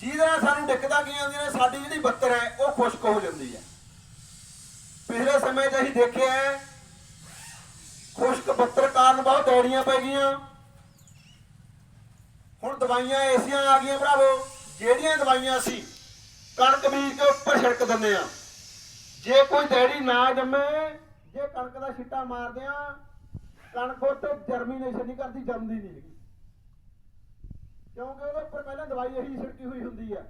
ਜਿਹਦੇ ਨਾਲ ਸਾਨੂੰ ਦਿੱਕਤਾਂ ਕੀ ਆਉਂਦੀਆਂ ਨੇ, ਸਾਡੀ ਜਿਹੜੀ ਬੱਤਰ ਹੈ, ਉਹ ਖੁਸ਼ਕ ਹੋ ਜਾਂਦੀ ਹੈ। ਪਿਛਲੇ ਸਮੇਂ 'ਚ ਅਸੀਂ ਦੇਖਿਆ ਹੈ, ਖੁਸ਼ਕ ਬੱਤਰ ਕਾਰਨ ਬਹੁਤ ਡੈੜੀਆਂ ਪੈ ਗਈਆਂ। ਹੁਣ ਦਵਾਈਆਂ ਐਸੀਆਂ ਆ ਗਈਆਂ ਭਰਾਵੋ, ਜਿਹੜੀਆਂ ਦਵਾਈਆਂ ਅਸੀਂ ਕਣਕ ਬੀਜ ਕੇ ਉੱਪਰ ਛਿੜਕ ਦਿੰਦੇ ਆ ਜੇ ਕੋਈ ਡੈੜੀ ਨਾ ਜੰਮੇ, ਜੇ ਕਣਕ ਦਾ ਛਿੱਟਾ ਮਾਰਦੇ ਆ ਕਣਕ ਉੱਤੇ ਜਰਮੀਨੇਸ਼ਨ ਨਹੀਂ ਕਰਦੀ, ਜੰਮਦੀ ਨਹੀਂ ਹੈਗੀ। ਕਿਉਂਕਿ ਉਹਦੇ ਉੱਪਰ ਪਹਿਲਾਂ ਦਵਾਈ ਇਹੀ ਛਿੜਕੀ ਹੋਈ ਹੁੰਦੀ ਹੈ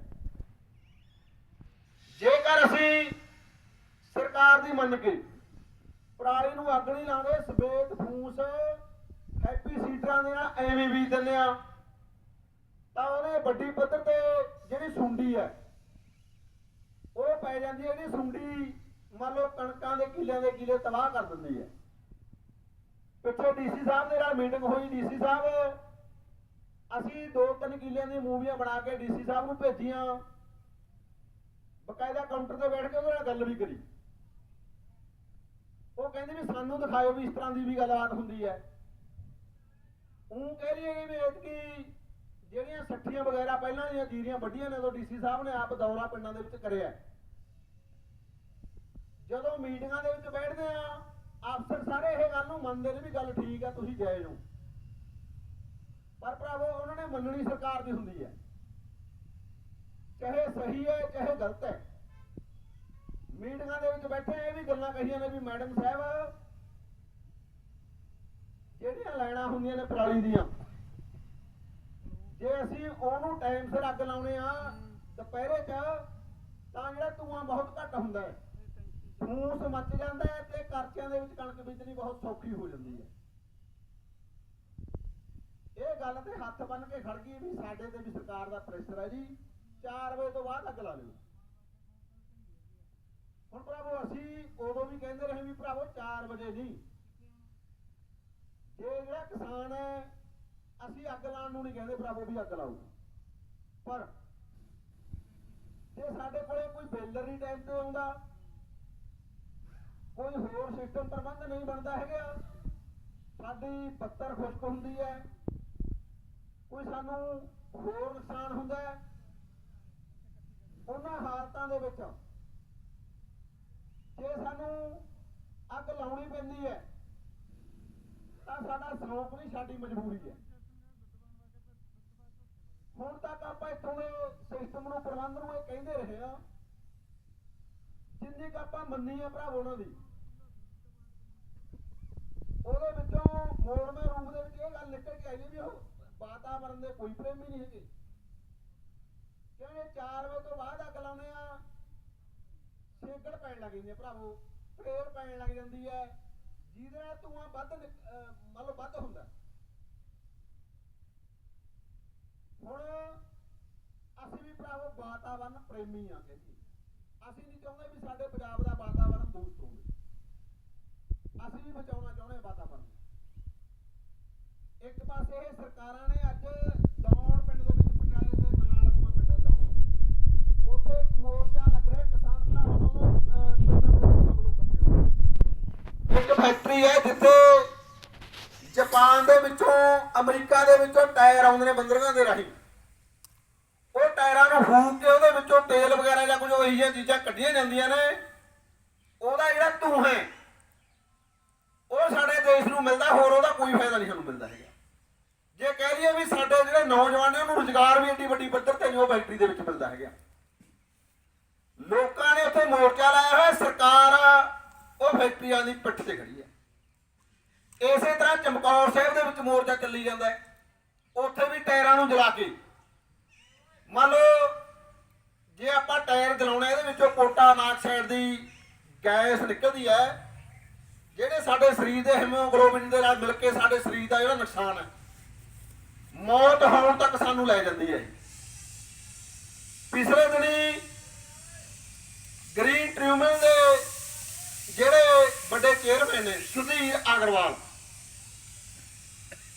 ਜੇਕਰ ਅਸੀਂ ਸਰਕਾਰ ਦੀ ਮੰਨ ਕੇ ਪਰਾਲੀ ਨੂੰ ਅੱਗ ਨਹੀਂ ਲਾਉਂਦੇ ਸਵੇਤ ਫੂਸ, ਹੈਪੀ ਸੀਡਰਾਂ ਦੇ ਨਾਲ ਐਵੇਂ ਬੀਜ ਦਿੰਦੇ ਆ ਤਾਂ ਉਹਦੇ ਵੱਡੀ ਪੱਧਰ ਤੇ ਜਿਹੜੀ ਸੁੰਡੀ ਹੈ, ਉਹ ਪੈ ਜਾਂਦੀ ਹੈ, ਜਿਹੜੀ ਸੁੰਡੀ ਮੰਨ ਲਓ ਕਣਕਾਂ ਦੇ ਕਿੱਲਿਆਂ ਦੇ ਕਿੱਲੇ ਤਬਾਹ ਕਰ ਦਿੰਦੀ ਹੈ। ਪਿੱਛੇ ਡੀਸੀ ਸਾਹਿਬ ਦੇ ਨਾਲ ਮੀਟਿੰਗ ਹੋਈ, ਡੀਸੀ ਸਾਹਿਬ ਅਸੀਂ ਦੋ ਤਿੰਨ ਕਿੱਲਿਆਂ ਦੀ ਮੂਵੀਆਂ ਬਣਾ ਕੇ ਡੀਸੀ ਸਾਹਿਬ ਨੂੰ ਭੇਜੀਆਂ। ਬਕਾਇਦਾ ਕਾਊਂਟਰ ਤੇ ਬੈਠ ਕੇ ਉਹਦੇ ਨਾਲ ਗੱਲ ਵੀ ਕਰੀ। ਉਹ ਕਹਿੰਦੇ ਵੀ ਸਾਨੂੰ ਦਿਖਾਇਓ ਵੀ ਇਸ ਤਰ੍ਹਾਂ ਦੀ ਵੀ ਗੱਲਬਾਤ ਹੁੰਦੀ ਹੈ। ਉਹ ਕਹਿ ਰਹੀ ਹੈ ਵੀ ਐਤਕੀ ਜਿਹੜੀਆਂ ਸੱਠੀਆਂ ਵਗੈਰਾ ਪਹਿਲਾਂ ਦੀਆਂ ਜੀਰੀਆਂ ਵੱਡੀਆਂ ਨੇ ਉਦੋਂ ਡੀਸੀ ਸਾਹਿਬ ਨੇ ਆਪ ਦੌਰਾ ਪਿੰਡਾਂ ਦੇ ਵਿੱਚ ਕਰਿਆ। ਜਦੋਂ ਮੀਟਿੰਗਾਂ ਦੇ ਵਿੱਚ ਬੈਠਦੇ ਆ, ਅਫਸਰ ਸਾਰੇ ਇਹ ਗੱਲ ਨੂੰ ਮੰਨਦੇ ਨੇ ਵੀ ਗੱਲ ਠੀਕ ਆ, ਤੁਸੀਂ ਜਾਇਜ਼ ਹੋ। ਪਰ ਭਰਾਵੋ, ਉਹਨਾਂ ਨੇ ਮੰਨਣੀ ਸਰਕਾਰ ਦੀ ਹੁੰਦੀ ਹੈ। ਚਾਹੇ ਸਹੀ ਹੈ, ਚਾਹੇ ਗਲਤ ਹੈ। ਮੀਟਿੰਗਾਂ ਦੇ ਵਿੱਚ ਬੈਠੇ ਇਹ ਵੀ ਗੱਲਾਂ ਕਹੀਆਂ ਨੇ ਵੀ ਮੈਡਮ ਸਾਹਿਬ, ਜਿਹੜੀਆਂ ਲਾਈਨਾਂ ਹੁੰਦੀਆਂ ਨੇ ਪਰਾਲੀ ਦੀਆਂ, ਜੇ ਅਸੀਂ ਉਹਨੂੰ ਟਾਈਮ ਸਿਰ ਅੱਗ ਲਾਉਣੇ ਆ, ਦੁਪਹਿਰੇ 'ਚ, ਤਾਂ ਜਿਹੜਾ ਧੂਆਂ ਬਹੁਤ ਘੱਟ ਹੁੰਦਾ ਹੈ। ਫੂਸ ਮੱਚ ਜਾਂਦਾ ਹੈ ਤੇ ਕਰਚਿਆਂ ਦੇ ਵਿੱਚ ਕਣਕ ਬੀਜਣੀ ਬਹੁਤ ਸੌਖੀ ਹੋ ਜਾਂਦੀ ਹੈ। ਇਹ ਗੱਲ ਤੇ ਹੱਥ ਬੰਨ ਕੇ ਖੜ ਗਈ ਵੀ ਸਾਡੇ ਤੇ ਵੀ ਸਰਕਾਰ ਦਾ ਪ੍ਰੈਸ਼ਰ ਹੈ ਜੀ। 4 ਵਜੇ ਤੋਂ ਬਾਅਦ ਅੱਗ ਲਾ ਲਿਓ। ਹੁਣ ਭਰਾਵੋ, ਅਸੀਂ ਉਦੋਂ ਵੀ ਕਹਿੰਦੇ ਰਹੇ ਵੀ ਭਰਾਵੋ 4 ਵਜੇ ਨਹੀਂ। ਜੇ ਜਿਹੜਾ ਕਿਸਾਨ ਹੈ, ਅਸੀਂ ਅੱਗ ਲਾਉਣ ਨੂੰ ਨਹੀਂ ਕਹਿੰਦੇ ਭਰਾਵੋ ਵੀ ਅੱਗ ਲਾਓ। ਪਰ ਜੇ ਸਾਡੇ ਕੋਲੇ ਕੋਈ ਬੇਲਰ ਨਹੀਂ ਟਾਈਮ ਤੇ ਆਉਂਦਾ, ਕੋਈ ਹੋਰ ਸਿਸਟਮ ਪ੍ਰਬੰਧ ਨਹੀਂ ਬਣਦਾ ਹੈਗਾ, ਸਾਡੀ ਪੱਤਰ ਖੁਸ਼ਕ ਹੁੰਦੀ ਹੈ। ਕੋਈ ਸਾਨੂੰ ਹੋਰ ਨੁਕਸਾਨ ਹੁੰਦਾ ਹੈ? ਉਹਨਾਂ ਹਾਲਤਾਂ ਦੇ ਵਿੱਚ ਜੇ ਸਾਨੂੰ ਅੱਗ ਲਾਉਣੀ ਪੈਂਦੀ ਹੈ, ਤਾਂ ਸਾਡਾ ਸ਼ੌਕ ਨਹੀਂ ਸਾਡੀ ਮਜਬੂਰੀ ਹੈ। ਹੁਣ ਤੱਕ ਆਪਾਂ ਇੱਥੋਂ ਦੇ ਸਿਸਟਮ ਨੂੰ, ਪ੍ਰਬੰਧ ਨੂੰ ਇਹ ਕਹਿੰਦੇ ਰਹੇ ਆ ਜਿੰਨੀ ਕੁ ਆਪਾਂ ਮੰਨੀ ਆ ਭਰਾ ਉਹਨਾਂ ਦੀ। ਉਹਦੇ ਵਿੱਚੋਂ ਮੋੜਵੇਂ ਰੂਪ ਦੇ ਵਿੱਚ ਇਹ ਗੱਲ ਨਿਕਲ ਕੇ ਆਈ ਵੀ ਉਹ ਵਾਤਾਵਰਨ ਦੇ ਕੋਈ ਪ੍ਰੇਮੀ ਨਹੀਂ ਹੈਗੇ। ਕਹਿੰਦੇ 4 ਵਜੇ ਤੋਂ ਬਾਅਦ ਅੱਗ ਲਾਉਨੇ ਆ? ਸੇਕੜ ਪੈਣ ਲੱਗ ਜਾਂਦੀ ਹੈ ਭਰਾਵੋ ਫੇਰ ਪੈਣ ਲੱਗ ਜਾਂਦੀ ਹੈ ਜਿਹਦੇ ਨਾਲ ਧੂਆਂ ਵੱਧ ਮੰਨ ਲਓ ਵੱਧ ਹੁੰਦਾ। ਹੁਣ ਅਸੀਂ ਵੀ ਭਰਾਵੋ ਵਾਤਾਵਰਨ ਪ੍ਰੇਮੀ ਆ ਕਹਿੰਦੀ ਅਸੀਂ ਨਹੀਂ ਚਾਹੁੰਦੇ ਵੀ ਸਾਡੇ ਪੰਜਾਬ ਦਾ ਵਾਤਾਵਰਨ ਦੋਸਤ ਹੋਵੇ। ਅਸੀਂ ਵੀ ਬਚਾਉਣਾ ਚਾਹੁੰਦੇ ਹਾਂ ਵਾਤਾਵਰਣ ਇੱਕ ਪਾਸੇ ਇਹ ਸਰਕਾਰਾਂ ਨੇ ਅੱਜ ਦੌਣ ਪਿੰਡ ਦੇ ਵਿੱਚ ਪਟਿਆਲੇ ਦੇ ਨਾਲ ਲੱਗਵਾ ਪਿੰਡ ਦੌਣ ਉੱਥੇ ਇੱਕ ਮੋਰਚਾ ਲੱਗ ਰਿਹਾ, ਕਿਸਾਨ ਭਰਾਵਾਂ ਵੱਲੋਂ ਪਿੰਡਾਂ ਦੇ ਲੋਕਾਂ ਵੱਲੋਂ। ਇਕੱਠੇ ਇੱਕ ਫੈਕਟਰੀ ਹੈ ਜਿੱਥੇ ਜਾਪਾਨ ਦੇ ਵਿੱਚੋਂ, ਅਮਰੀਕਾ ਦੇ ਵਿੱਚੋਂ ਟਾਇਰ ਆਉਂਦੇ ਨੇ ਬੰਦਰਗਾਹ ਦੇ ਰਾਹੀਂ। ਉਹ ਟਾਇਰਾਂ ਨੂੰ ਫੂਕ ਕੇ ਉਹਦੇ ਵਿੱਚੋਂ ਤੇਲ ਵਗੈਰਾ ਜਾਂ ਕੁਝ ਉਹੀ ਜਿਹੀਆਂ ਚੀਜ਼ਾਂ ਕੱਢੀਆਂ ਜਾਂਦੀਆਂ ਨੇ। ਉਹਦਾ ਜਿਹੜਾ ਧੂੰ ਹੈ, ਉਹ ਸਾਡੇ ਦੇਸ਼ ਨੂੰ ਮਿਲਦਾ, ਹੋਰ ਉਹਦਾ ਕੋਈ ਫਾਇਦਾ ਨਹੀਂ ਸਾਨੂੰ ਮਿਲਦਾ ਹੈਗਾ। ਜੇ ਕਹਿ ਲਈਏ ਵੀ ਸਾਡੇ ਜਿਹੜੇ ਨੌਜਵਾਨ ਨੇ ਉਹਨੂੰ ਰੁਜ਼ਗਾਰ ਵੀ ਏਡੀ ਵੱਡੀ ਪੱਧਰ ਤੇ ਨਹੀਂ, ਉਹ ਫੈਕਟਰੀ ਦੇ ਵਿੱਚ ਮਿਲਦਾ ਹੈਗਾ। ਲੋਕਾਂ ਨੇ ਉੱਥੇ ਮੋਰਚਾ ਲਾਇਆ ਹੋਇਆ, ਸਰਕਾਰ ਉਹ ਫੈਕਟਰੀਆਂ ਦੀ ਪਿੱਠ ਤੇ ਖੜੀ ਹੈ। ਇਸੇ ਤਰ੍ਹਾਂ ਚਮਕੌਰ ਸਾਹਿਬ ਦੇ ਵਿੱਚ ਮੋਰਚਾ ਚੱਲੀ ਜਾਂਦਾ ਹੈ। ਉੱਥੇ ਵੀ ਟਾਇਰਾਂ ਨੂੰ ਜਲਾ ਕੇ। ਮੰਨ ਲਓ, ਜੇ ਆਪਾਂ ਟਾਇਰ ਜਲਾਉਣੇ, ਇਹਦੇ ਵਿੱਚੋਂ ਕੋਟਾ ਨਾਕਸਾਈਡ ਦੀ ਗੈਸ ਨਿਕਲਦੀ ਹੈ ਜਿਹੜੇ ਸਾਡੇ ਸਰੀਰ ਦੇ ਹੀਮੋਗਲੋਬਿਨ ਦੇ ਨਾਲ ਮਿਲ ਕੇ ਸਾਡੇ ਸਰੀਰ ਦਾ ਜਿਹੜਾ ਨੁਕਸਾਨ ਹੈ, ਮੌਤ ਹੋਣ ਤੱਕ ਸਾਨੂੰ ਲੈ ਜਾਂਦੀ ਹੈ ਪਿਛਲੇ ਦਿਨੀ ਗ੍ਰੀਨ ਟ੍ਰਿਬਿਊਨਲ ਦੇ ਜਿਹੜੇ ਵੱਡੇ ਚੇਅਰਮੈਨ ਨੇ, ਸੁਧੀਰ ਅਗਰਵਾਲ,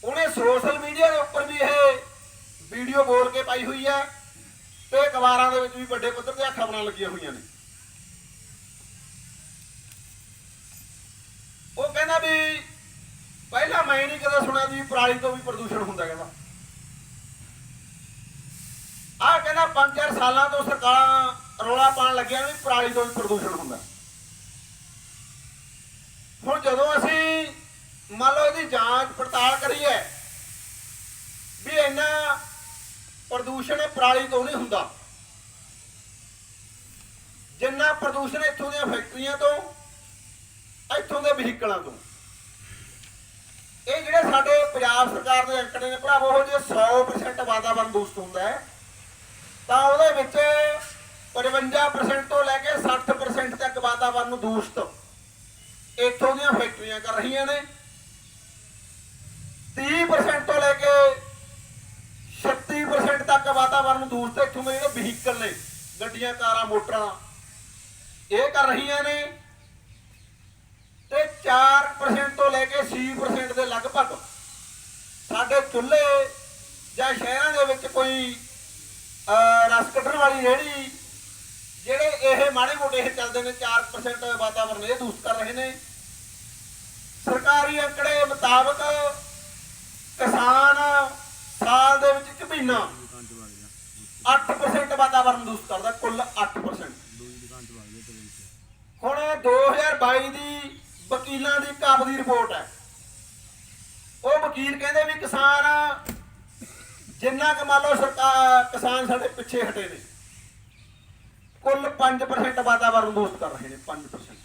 ਉਹਨੇ ਸੋਸ਼ਲ ਮੀਡੀਆ ਦੇ ਉੱਪਰ ਵੀ ਇਹ ਵੀਡੀਓ ਬੋਲ ਕੇ ਪਾਈ ਹੋਈ ਹੈ ਤੇ ਅਖਬਾਰਾਂ ਦੇ ਵਿੱਚ ਵੀ ਵੱਡੇ ਪੱਧਰ ਤੇ ਖਬਰਾਂ ਲੱਗੀਆਂ ਹੋਈਆਂ ਨੇ। ਉਹ ਪਹਿਲਾਂ ਮੈਂ ਨਹੀਂ ਕਦੇ ਸੁਣਿਆ ਵੀ ਪਰਾਲੀ ਤੋਂ ਵੀ ਪ੍ਰਦੂਸ਼ਣ ਹੁੰਦਾ ਕਹਿੰਦਾ। ਆਹ ਕਹਿੰਦਾ ਪੰਜ ਚਾਰ ਸਾਲਾਂ ਤੋਂ ਸਰਕਾਰਾਂ ਰੋਲਾ ਪਾਣ ਲੱਗਿਆ ਵੀ ਪਰਾਲੀ ਤੋਂ ਵੀ ਪ੍ਰਦੂਸ਼ਣ ਹੁੰਦਾ। ਹੁਣ ਜਦੋਂ ਅਸੀਂ ਮੰਨ ਲਓ ਇਹਦੀ ਜਾਂਚ ਪੜਤਾਲ ਕਰੀਏ ਵੀ ਇੰਨਾ ਪ੍ਰਦੂਸ਼ਣ ਪਰਾਲੀ ਤੋਂ ਨਹੀਂ ਹੁੰਦਾ। ਜਿੰਨਾ ਪ੍ਰਦੂਸ਼ਣ ਇੱਥੋਂ ਦੀਆਂ ਫੈਕਟਰੀਆਂ ਤੋਂ, ਇੱਥੋਂ ਦੇ ਵਹੀਕਲਾਂ ਤੋਂ। ਇਹ ਜਿਹੜੇ ਸਾਡੇ ਪੰਜਾਬ ਸਰਕਾਰ ਦੇ ਅੰਕੜੇ ਨੇ ਭਰਾਵੋ, ਉਹ ਜੇ 100% ਵਾਤਾਵਰਣ ਦੂਸ਼ਿਤ ਹੁੰਦਾ ਹੈ, ਤਾਂ ਉਹਦੇ ਵਿੱਚ 55% ਤੋਂ ਲੈ ਕੇ 60% ਤੱਕ ਵਾਤਾਵਰਣ ਨੂੰ ਦੂਸ਼ਿਤ ਇੱਥੋਂ ਦੀਆਂ ਫੈਕਟਰੀਆਂ ਕਰ ਰਹੀਆਂ ਨੇ। 30% ਤੋਂ ਲੈ ਕੇ 36% ਤੱਕ ਵਾਤਾਵਰਣ ਨੂੰ ਦੂਸ਼ਿਤ ਇੱਥੋਂ ਦੇ ਜਿਹੜੇ ਵਹੀਕਲ ਨੇ, ਗੱਡੀਆਂ, ਕਾਰਾਂ, ਮੋਟਰਾਂ। ਇਹ ਕਰ ਰਹੀਆਂ ਨੇ ਤੇ 4% ਤੋਂ ਲੈ ਕੇ 6% ਦੇ ਲਗਭਗ ਸਾਡੇ ਚੁੱਲ੍ਹੇ ਜਾਂ ਸ਼ਹਿਰਾਂ ਦੇ ਵਿੱਚ ਕੋਈ ਰਸ ਕੱਢਣ ਵਾਲੀ ਰੇਹੜੀ, ਜਿਹੜੇ ਇਹ ਮਾੜੇ ਮੋਟੇ ਇਹ ਚੱਲਦੇ ਨੇ 4% ਵਾਤਾਵਰਣ ਇਹ ਦੂਸ਼ਿਤ ਕਰ ਰਹੇ ਨੇ। ਸਰਕਾਰੀ ਅੰਕੜੇ ਮੁਤਾਬਕ ਕਿਸਾਨ ਸਾਲ ਦੇ ਵਿੱਚ ਇੱਕ ਮਹੀਨਾ 8% ਵਾਤਾਵਰਣ ਦੂਸ਼ਿਤ ਕਰਦਾ, ਕੁੱਲ 8% ਹੁਣ 2022 ਦੀ ਵਕੀਲਾਂ ਦੀ ਕਾਬ ਦੀ ਰਿਪੋਰਟ ਹੈ। ਉਹ ਵਕੀਲ ਕਹਿੰਦੇ ਵੀ ਕਿਸਾਨ ਜਿੰਨਾ ਕੁ ਮੰਨ ਲਓ ਸਰਕਾਰ ਕਿਸਾਨ ਸਾਡੇ ਪਿੱਛੇ ਹਟੇ ਨੇ, ਕੁੱਲ 5% ਵਾਤਾਵਰਣ ਦੋਸਤ ਕਰ ਰਹੇ ਨੇ 5%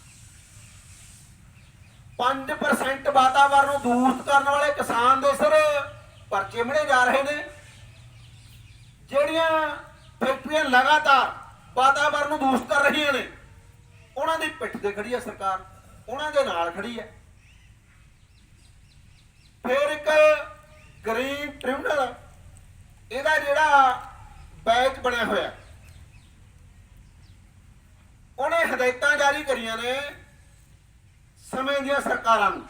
5% ਵਾਤਾਵਰਣ ਨੂੰ ਦੂਸ਼ਿਤ ਕਰਨ ਵਾਲੇ ਕਿਸਾਨ ਦੇ ਸਿਰ ਪਰਚੇ ਮੜੇ ਜਾ ਰਹੇ ਨੇ, ਜਿਹੜੀਆਂ ਫੈਕਟਰੀਆਂ ਲਗਾਤਾਰ ਵਾਤਾਵਰਣ ਨੂੰ ਦੂਸ਼ਿਤ ਕਰ ਰਹੀਆਂ ਨੇ, ਉਹਨਾਂ ਦੀ ਪਿੱਠ ਤੇ ਖੜੀ ਹੈ ਸਰਕਾਰ, ਉਹਨਾਂ ਦੇ ਨਾਲ ਖੜੀ ਹੈ ਫਿਰ ਇੱਕ ਗ੍ਰੀਨ ਟ੍ਰਿਬਿਊਨਲ ਇਹਦਾ ਜਿਹੜਾ ਬੈਚ ਬਣਿਆ ਹੋਇਆ ਉਹਨੇ ਹਦਾਇਤਾਂ ਜਾਰੀ ਕਰੀਆਂ ਨੇ ਸਮੇਂ ਦੀਆਂ ਸਰਕਾਰਾਂ ਨੂੰ।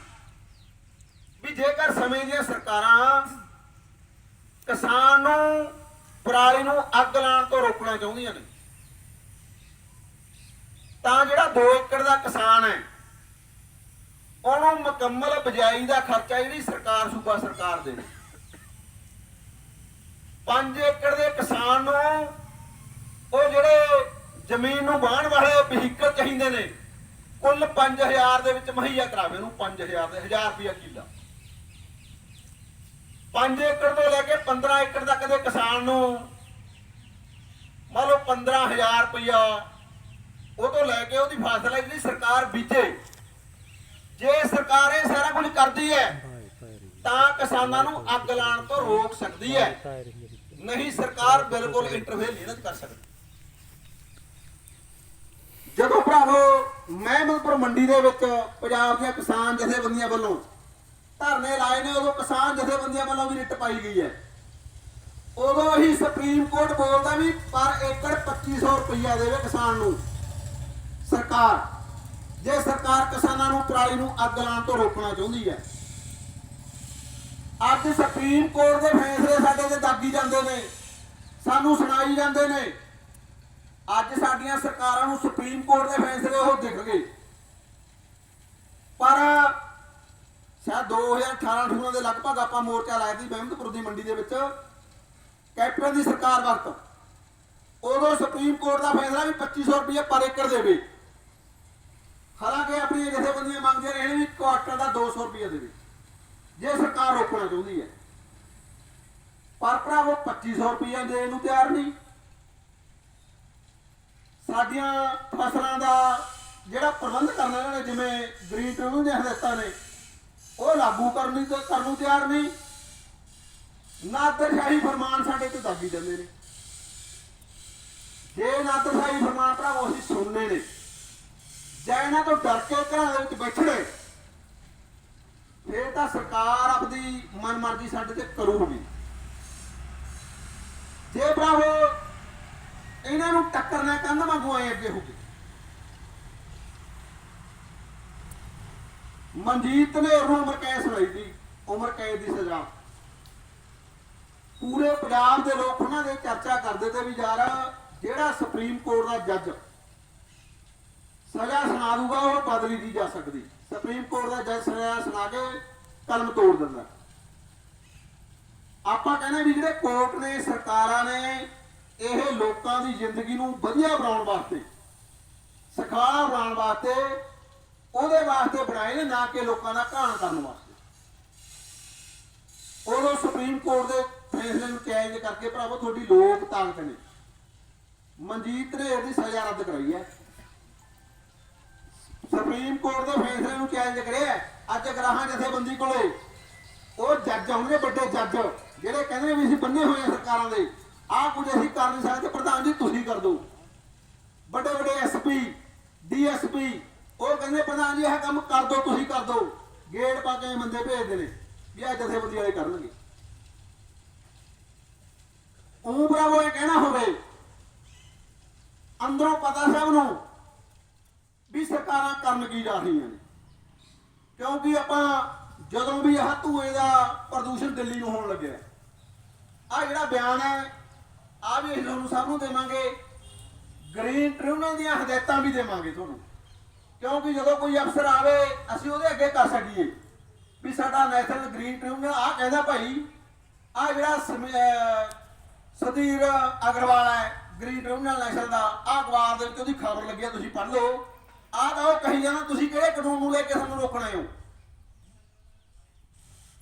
ਵੀ ਜੇਕਰ ਸਮੇਂ ਦੀਆਂ ਸਰਕਾਰਾਂ ਕਿਸਾਨ ਨੂੰ, ਪਰਾਲੀ ਨੂੰ ਅੱਗ ਲਾਉਣ ਤੋਂ ਰੋਕਣਾ ਚਾਹੁੰਦੀਆਂ ਨੇ, ਤਾਂ ਜਿਹੜਾ 2 ਏਕੜ ਦਾ ਕਿਸਾਨ ਹੈ, ਉਹਨੂੰ ਮੁਕੰਮਲ ਬਿਜਾਈ ਦਾ ਖਰਚਾ ਜਿਹੜੀ ਸਰਕਾਰ ਸੂਬਾ ਸਰਕਾਰ ਦੇ। 5 ਏਕੜ ਦੇ ਕਿਸਾਨ ਨੂੰ ਉਹ ਜਿਹੜੇ ਜ਼ਮੀਨ ਨੂੰ ਵਾਹਣ ਵਾਲੇ ਵਹੀਕਲ ਚਾਹੀਦੇ ਨੇ, ਕੁੱਲ 5000 ਦੇ ਵਿੱਚ ਮੁਹੱਈਆ ਕਰਾਵੇ ਉਹਨੂੰ 5000 ਦੇ 1000 ਰੁਪਿਆ ਕਿੱਲਾ। 5 ਏਕੜ ਤੋਂ ਲੈ ਕੇ 15 ਏਕੜ ਤੱਕ ਦੇ ਕਿਸਾਨ ਨੂੰ ਮੰਨ ਲਓ 15000 ਰੁਪਇਆ ਉਹ ਤੋਂ ਲੈ ਕੇ ਉਹਦੀ ਫਸਲ ਹੈ ਜਿਹੜੀ ਸਰਕਾਰ ਬੀਜੇ। ਜੇ ਸਰਕਾਰ ਇਹ ਸਾਰਾ ਕੁਝ ਕਰਦੀ ਹੈ ਤਾਂ ਕਿਸਾਨਾਂ ਨੂੰ ਅੱਗ ਲਾਉਣ ਤੋਂ ਰੋਕ ਸਕਦੀ ਹੈ। ਨਹੀਂ ਸਰਕਾਰ ਬਿਲਕੁਲ ਇੰਟਰਫੇਅਰ ਨਹੀਂ ਕਰ ਸਕਦੀ। ਜਦੋਂ ਭਰਾਵੋ ਮਹਿਮਦਪੁਰ ਮੰਡੀ ਦੇ ਵਿੱਚ ਪੰਜਾਬ ਦੀਆਂ ਕਿਸਾਨ ਜਥੇਬੰਦੀਆਂ ਵੱਲੋਂ ਧਰਨੇ ਲਾਏ ਨੇ, ਉਦੋਂ ਕਿਸਾਨ ਜਥੇਬੰਦੀਆਂ ਵੱਲੋਂ ਵੀ ਰਿਟ ਪਾਈ ਗਈ ਹੈ। ਉਦੋਂ ਹੀ ਸੁਪਰੀਮ ਕੋਰਟ ਬੋਲਦਾ ਵੀ ਪਰ ਏਕੜ 2500 ਰੁਪਈਆ ਦੇਵੇ ਕਿਸਾਨ ਨੂੰ। ਸਰਕਾਰ, ਜੇ ਸਰਕਾਰ ਕਿਸਾਨਾਂ ਨੂੰ ਪਰਾਲੀ ਨੂੰ ਅੱਗ ਲਾਉਣ ਤੋਂ ਰੋਕਣਾ ਚਾਹੁੰਦੀ ਹੈ ਅੱਜ ਸੁਪਰੀਮ ਕੋਰਟ ਦੇ ਫੈਸਲੇ ਸਾਡੇ ਤੇ ਦਾਗੀ ਜਾਂਦੇ ਨੇ। ਸਾਨੂੰ ਸੁਣਾਈ ਜਾਂਦੇ ਨੇ। ਅੱਜ ਸਾਡੀਆਂ ਸਰਕਾਰਾਂ ਨੂੰ ਸੁਪਰੀਮ ਕੋਰਟ ਦੇ ਫੈਸਲੇ ਉਹ ਦਿਖ ਗਏ। ਪਰ ਸ਼ਾਇਦ 2018 ਦੇ ਲਗਭਗ ਆਪਾਂ ਮੋਰਚਾ ਲਾਇਆ ਸੀ ਮਹਿਮਦਪੁਰ ਦੀ ਮੰਡੀ ਦੇ ਵਿੱਚ, ਕੈਪਟਨ ਦੀ ਸਰਕਾਰ ਵਕਤ। ਉਦੋਂ ਸੁਪਰੀਮ ਕੋਰਟ ਦਾ ਫੈਸਲਾ ਵੀ 2500 ਰੁਪਏ ਪਰ ਏਕੜ ਦੇਵੇ ਹਾਲਾਂਕਿ ਆਪਣੀਆਂ ਜਥੇਬੰਦੀਆਂ ਮੰਗਦੇ ਰਹੇ ਨੇ ਵੀ ਕੁਆਟਰ ਦਾ 200 ਰੁਪਏ ਦੇਵੇ ਜੇ ਸਰਕਾਰ ਰੋਕਣਾ ਚਾਹੁੰਦੀ ਹੈ। ਪਰ ਭਰਾਵੋ 2500 ਰੁਪਏ ਦੇਣ ਨੂੰ ਤਿਆਰ ਨਹੀਂ। ਸਾਡੀਆਂ ਫਸਲਾਂ ਦਾ ਜਿਹੜਾ ਪ੍ਰਬੰਧ ਕਰਨਾ ਇਹਨਾਂ ਨੇ, ਜਿਵੇਂ ਗ੍ਰੀਨ ਟ੍ਰਿਬਿਊਨ ਦੀਆਂ ਹਦਾਇਤਾਂ ਨੇ, ਉਹ ਲਾਗੂ ਕਰਨ ਲਈ ਤਾਂ ਕਰਨ ਨੂੰ ਤਿਆਰ ਨਹੀਂ। ਨਾਦਰਸ਼ਾਹੀ ਫਰਮਾਨ ਸਾਡੇ ਤੇ ਦਾਗੀ ਜਾਂਦੇ ਨੇ। ਜੇ ਨਾਦਰਸ਼ਾਹੀ ਫਰਮਾਨ ਭਰਾਵੋ ਅਸੀਂ ਸੁਣਨੇ ਨੇ, ਜਾਂ ਇਹਨਾਂ ਤੋਂ ਡਰ ਕੇ ਘਰਾਂ ਦੇ ਵਿੱਚ ਬੈਠਣੇ ਫੇਰ ਤਾਂ ਸਰਕਾਰ ਆਪਦੀ ਮਨਮਰਜ਼ੀ ਸਾਡੇ ਤੇ ਕਰੂਗੀ। ਜੇ ਭਰਾਵੋ, ਇਹਨਾਂ ਨੂੰ ਟੱਕਰ ਟੱਕਰਨਾ ਕੰਧ ਵਾਂਗੂ ਆਏ ਅੱਗੇ ਹੋ ਗਏ ਮਨਜੀਤ ਨੇ ਉਹਨੂੰ ਉਮਰ ਕੈਦ ਸੁਣਾਈ ਸੀ, ਉਮਰ ਕੈਦ ਦੀ ਸਜ਼ਾ। ਪੂਰੇ ਪੰਜਾਬ ਦੇ ਲੋਕ ਉਹਨਾਂ ਦੇ ਚਰਚਾ ਕਰਦੇ ਤੇ ਵੀ ਯਾਰ, ਜਿਹੜਾ ਸੁਪਰੀਮ ਕੋਰਟ ਦਾ ਜੱਜ ਸਜ਼ਾ ਸੁਣਾ ਦੂਗਾ, ਉਹ ਬਦਲੀ ਨਹੀਂ ਜਾ ਸਕਦੀ। ਸੁਪਰੀਮ ਕੋਰਟ ਦਾ ਜੱਜ ਸਜ਼ਾ ਸੁਣਾ ਕੇ ਕਲਮ ਤੋੜ ਦਿੰਦਾ। ਆਪਾਂ ਕਹਿੰਦੇ ਵੀ ਜਿਹੜੇ ਕੋਰਟ ਨੇ, ਸਰਕਾਰਾਂ ਨੇ ਇਹ ਲੋਕਾਂ ਦੀ ਜ਼ਿੰਦਗੀ ਨੂੰ ਵਧੀਆ ਬਣਾਉਣ ਵਾਸਤੇ, ਸਖਾਲਾ ਬਣਾਉਣ ਵਾਸਤੇ, ਉਹਦੇ ਵਾਸਤੇ ਬਣਾਏ ਨੇ, ਨਾ ਕਿ ਲੋਕਾਂ ਦਾ ਘਾਣ ਕਰਨ ਵਾਸਤੇ। ਉਦੋਂ ਸੁਪਰੀਮ ਕੋਰਟ ਦੇ ਫੈਸਲੇ ਨੂੰ ਚੈਲੰਜ ਕਰਕੇ ਭਰਾਵੋ, ਤੁਹਾਡੀ ਲੋਕ ਤਾਕਤ ਨੇ। ਮਨਜੀਤ ਨੇ ਇਹਦੀ ਸਜ਼ਾ ਰੱਦ ਕਰਾਈ ਹੈ। ਸੁਪਰੀਮ ਕੋਰਟ ਦੇ ਫੈਸਲੇ ਨੂੰ ਚੈਲੰਜ ਕਰਿਆ? ਅੱਜ ਗਰਾਹਾਂ ਜਥੇਬੰਦੀ ਕੋਲੇ ਉਹ ਜੱਜ ਹੋਣਗੇ, ਵੱਡੇ ਜੱਜ, ਜਿਹੜੇ ਕਹਿੰਦੇ ਵੀ ਅਸੀਂ ਬੰਨੇ ਹੋਏ ਸਰਕਾਰਾਂ ਦੇ। ਆਹ ਕੁਝ ਅਸੀਂ ਕਰ ਨਹੀਂ ਸਕਦੇ, ਪ੍ਰਧਾਨ ਜੀ ਤੁਸੀਂ ਕਰ ਦਿਓ। ਵੱਡੇ ਵੱਡੇ ਐਸਪੀ ਡੀਐਸਪੀ ਉਹ ਕਹਿੰਦੇ ਪ੍ਰਧਾਨ ਜੀ, ਇਹ ਕੰਮ ਕਰ ਦਿਓ, ਤੁਸੀਂ ਕਰ ਦਿਓ। ਗੇਟ ਪਾ ਕੇ ਬੰਦੇ ਭੇਜਦੇ ਨੇ ਵੀ ਆ ਜਥੇਬੰਦੀ ਵਾਲੇ ਕਰਨਗੇ। ਉਹ ਬਰਾਬਰ ਇਹ ਕਹਿਣਾ ਹੋਵੇ, ਅੰਦਰੋਂ ਪਤਾ ਸਭ ਨੂੰ ਵੀ ਸਰਕਾਰਾਂ ਕਰਨ ਕੀ ਜਾ ਰਹੀਆਂ ਨੇ। ਕਿਉਂਕਿ ਆਪਾਂ ਜਦੋਂ ਵੀ ਆਹ ਧੂਏ ਦਾ ਪ੍ਰਦੂਸ਼ਣ ਦਿੱਲੀ ਨੂੰ ਹੋਣ ਲੱਗਿਆ ਆ ਜਿਹੜਾ ਬਿਆਨ ਹੈ ਆ ਵੀ ਅਸੀਂ ਤੁਹਾਨੂੰ ਸਭ ਨੂੰ ਦੇਵਾਂਗੇ। ਗ੍ਰੀਨ ਟ੍ਰਿਬਿਊਨਲ ਦੀਆਂ ਹਦਾਇਤਾਂ ਵੀ ਦੇਵਾਂਗੇ ਤੁਹਾਨੂੰ। ਕਿਉਂਕਿ ਜਦੋਂ ਕੋਈ ਅਫਸਰ ਆਵੇ, ਅਸੀਂ ਉਹਦੇ ਅੱਗੇ ਕਰ ਸਕੀਏ। ਵੀ ਸਾਡਾ ਨੈਸ਼ਨਲ ਗ੍ਰੀਨ ਟ੍ਰਿਬਿਊਨਲ ਆ ਕਹਿੰਦਾ ਭਾਈ ਆ ਜਿਹੜਾ ਸਮੀ- ਅਗਰਵਾਲ ਹੈ ਗ੍ਰੀਨ ਟ੍ਰਿਬਿਊਨਲ ਨੈਸ਼ਨਲ ਦਾ ਆ ਅਖਬਾਰ ਦੇ ਵਿੱਚ ਉਹਦੀ ਖਬਰ ਲੱਗੀ ਆ ਤੁਸੀਂ ਪੜ੍ਹ ਲਓ। ਆ ਤਾਂ ਉਹ ਕਹੀ ਜਾਣਾ ਤੁਸੀਂ ਕਿਹੜੇ ਕਾਨੂੰਨ ਨੂੰ ਲੈ ਕੇ ਸਾਨੂੰ ਰੋਕਣਾ ਹੋ?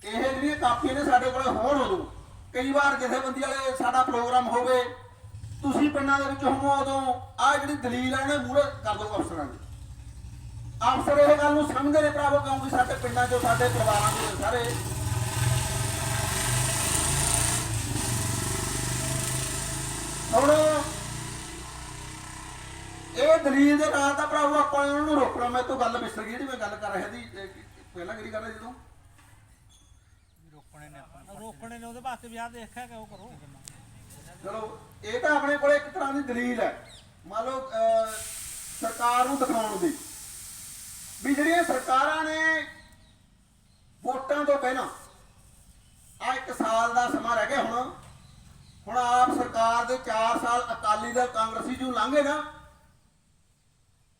ਇਹ ਜਿਹੜੀਆਂ ਕਾਪੀਆਂ ਨੇ ਸਾਡੇ ਕੋਲ ਹੋਣ ਉਦੋਂ, ਕਈ ਵਾਰ ਜਥੇਬੰਦੀ ਵਾਲੇ ਸਾਡਾ ਪ੍ਰੋਗਰਾਮ ਹੋਵੇ, ਤੁਸੀਂ ਪਿੰਡਾਂ ਦੇ ਵਿੱਚ ਹੋਵੋ ਉਦੋਂ ਆ ਜਿਹੜੀ ਦਲੀਲ ਹੈ ਨਾ ਮੂਹਰੇ ਕਰ ਦਿਓ ਅਫਸਰਾਂ ਦੀ। ਅਫਸਰ ਇਹ ਗੱਲ ਨੂੰ ਸਮਝਦੇ ਨੇ ਭਰਾਵੋ, ਕਿਉਂਕਿ ਸਾਡੇ ਪਿੰਡਾਂ 'ਚੋਂ, ਸਾਡੇ ਪਰਿਵਾਰਾਂ ਦੇ ਸਾਰੇ। ਹੁਣ ਇਹ ਦਲੀਲ ਦੇ ਨਾਲ ਤਾਂ ਭਰਾਵੋ ਆਪਾਂ ਉਹਨਾਂ ਨੂੰ ਰੋਕਣਾ। ਮੈਂ ਤੋਂ ਗੱਲ ਵਿਸਰ ਗਈ ਜਿਹੜੀ ਮੈਂ ਗੱਲ ਕਰ ਰਿਹਾ ਸੀ ਪਹਿਲਾਂ ਕਿਹੜੀ ਕਰ ਰਿਹਾ ਜਦੋਂ? ਰੋਕਣੇ ਨੇ ਆਪਾਂ ਰੋਕਣੇ ਨੇ ਉਹਦੇ ਵਾਸਤੇ ਵੀ ਆਹ ਦੇਖਿਆ ਕਿ ਉਹ ਕਰੋ। ਚਲੋ ਇਹ ਤਾਂ ਆਪਣੇ ਕੋਲੇ ਇੱਕ ਤਰ੍ਹਾਂ ਦੀ ਦਲੀਲ ਹੈ। ਮੰਨ ਲਓ ਸਰਕਾਰ ਨੂੰ ਦਿਖਾਉਣ ਦੀ। ਵੀ ਜਿਹੜੀਆਂ ਸਰਕਾਰਾਂ ਨੇ ਵੋਟਾਂ ਤੋਂ ਪਹਿਲਾਂ ਆ ਇੱਕ ਸਾਲ ਦਾ ਸਮਾਂ ਰਹਿ ਗਿਆ ਹੁਣ। ਹੁਣ ਆਪ ਸਰਕਾਰ ਦੇ 4 ਸਾਲ ਅਕਾਲੀ ਦਲ ਕਾਂਗਰਸੀ ਜੂ ਲੰਘੇ ਨਾ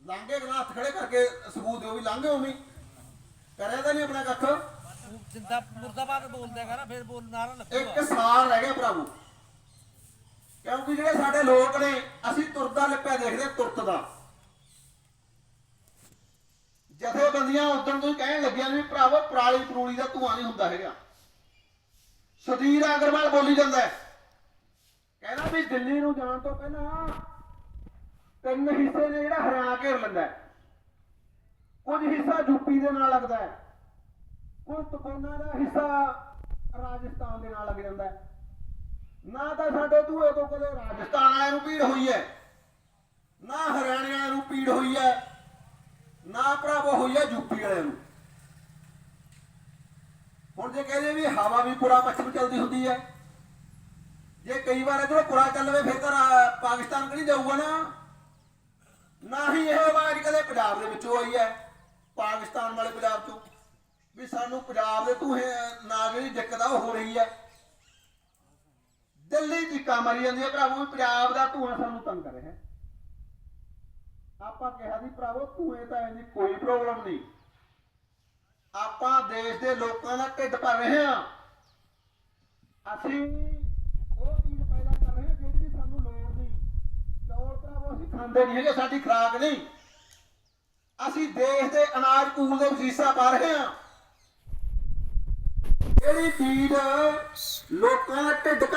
ਲੰਘੇ ਨਾ ਹੱਥ ਖੜੇ ਕਰਕੇ ਸਬੂਤ ਦਿਓ ਵੀ ਲੰਘੇ ਹੋਵੀਂ ਕਰਿਆ ਤਾਂ ਨਹੀਂ ਆਪਣਾ ਕੱਖ ਜਿੰਦਾ ਮੁਰਦਾਬਾਦ ਬੋਲਦਾ ਹੈਗਾ ਨਾ ਫਿਰ ਬੋਲ ਨਾਰਾ ਇੱਕ ਲੱਗੂਗਾ। ਸਾਲ ਰਹਿ ਗਿਆ ਭਰਾਵੋ। ਕਿਉਂਕਿ ਜਿਹੜੇ ਸਾਡੇ ਲੋਕ ਨੇ ਅਸੀਂ ਤੁਰਦਾ ਲਿਪਿਆ ਦੇਖਦੇ ਹਾਂ ਤੁਰਤ ਦਾ। ਜਥੇਬੰਦੀਆਂ ਉਦੋਂ ਤੋਂ ਹੀ ਕਹਿਣ ਲੱਗੀਆਂ ਵੀ ਭਰਾਵੋ ਪਰਾਲੀ ਪਰੂਲੀ ਦਾ ਧੂਆਂ ਨਹੀਂ ਹੁੰਦਾ ਹੈਗਾ। ਸੁਧੀਰ ਅਗਰਵਾਲ ਬੋਲੀ ਜਾਂਦਾ ਹੈ। ਕਹਿੰਦਾ ਵੀ ਦਿੱਲੀ ਨੂੰ ਜਾਣ ਤੋਂ ਪਹਿਲਾਂ ਤਿੰਨ ਹਿੱਸੇ ਨੇ ਜਿਹੜਾ ਹਰਿਆਣਾ ਘੇਰ ਲੈਂਦਾ ਕੁਝ ਹਿੱਸਾ ਯੂਪੀ ਦੇ ਨਾਲ ਲੱਗਦਾ ਹੈ। ਕੁਝ ਤਕੋਨਾ ਦਾ ਹਿੱਸਾ ਰਾਜਸਥਾਨ ਦੇ ਨਾਲ ਲੱਗ ਜਾਂਦਾ ਨਾ ਤਾਂ ਸਾਡੇ ਧੂਏ ਤੋਂ ਕਦੇ ਰਾਜਸਥਾਨ ਵਾਲਿਆਂ ਨੂੰ ਭੀੜ ਹੋਈ ਹੈ, ਨਾ ਹਰਿਆਣੇ ਵਾਲਿਆਂ ਨੂੰ ਭੀੜ ਹੋਈ ਹੈ, ਨਾ ਭਰਾਵੋ ਹੋਈ ਹੈ ਯੂਪੀ ਵਾਲਿਆਂ ਨੂੰ। ਹੁਣ ਜੇ ਕਹਿੰਦੇ ਵੀ ਹਵਾ ਵੀ ਪੂਰਾ ਪੱਛਮ ਚੱਲਦੀ ਹੁੰਦੀ ਹੈ, ਜੇ ਕਈ ਵਾਰ ਇਧਰੋਂ ਪੁਰਾ ਚੱਲਵੇ ਫਿਰ ਤਾਂ ਰਾ- ਪਾਕਿਸਤਾਨ ਕਿਹੜੀ ਜਾਊਗਾ ਨਾ? ਨਾ ਹੀ ਇਹ ਆਵਾਜ਼ ਕਦੇ ਪੰਜਾਬ ਦੇ ਵਿੱਚੋਂ ਆਈ ਹੈ? ਪਾਕਿਸਤਾਨ ਵਾਲੇ ਪੰਜਾਬ ਚੋਂ। ਵੀ ਸਾਨੂੰ ਪੰਜਾਬ ਦੇ ਧੂਹੇ ਨਾ ਜਿਹੜੀ ਦਿੱਕਤ ਆ ਹੋ ਰਹੀ ਹੈ। ਦਿੱਲੀ ਚੀਕਾਂ ਮਾਰੀ ਜਾਂਦੀ ਹੈ ਭਰਾਵੋ ਪੰਜਾਬ ਦਾ ਧੂਆਂ ਸਾਨੂੰ ਤੰਗ ਕਰ ਰਿਹਾ ਆਪਾਂ ਕਿਹਾ ਸੀ, ਭਰਾਵੋ, ਧੂਏ ਤਾਂ ਇੰਨੀ ਕੋਈ ਪ੍ਰੋਬਲਮ ਨਹੀਂ। ਆਪਾਂ ਦੇਸ਼ ਦੇ ਲੋਕਾਂ ਦਾ ਢਿੱਡ ਭਰ ਰਹੇ ਹਾਂ। ਅਸੀਂ ਖਾਂਦੇ ਨਹੀਂ ਹੈਗੇ, ਸਾਡੀ ਖੁਰਾਕ ਨਹੀਂ। ਅਸੀਂ ਦੇਸ਼ ਦੇ ਅਨਾਜ ਕੂਲ ਦੇ ਵਸੀਸਾ ਪਾ ਰਹੇ ਹਾਂ। ਜਿਹੜੀ ਫੀਡ ਲੋਕਾਂ ਦਾ ਢਿੱਡ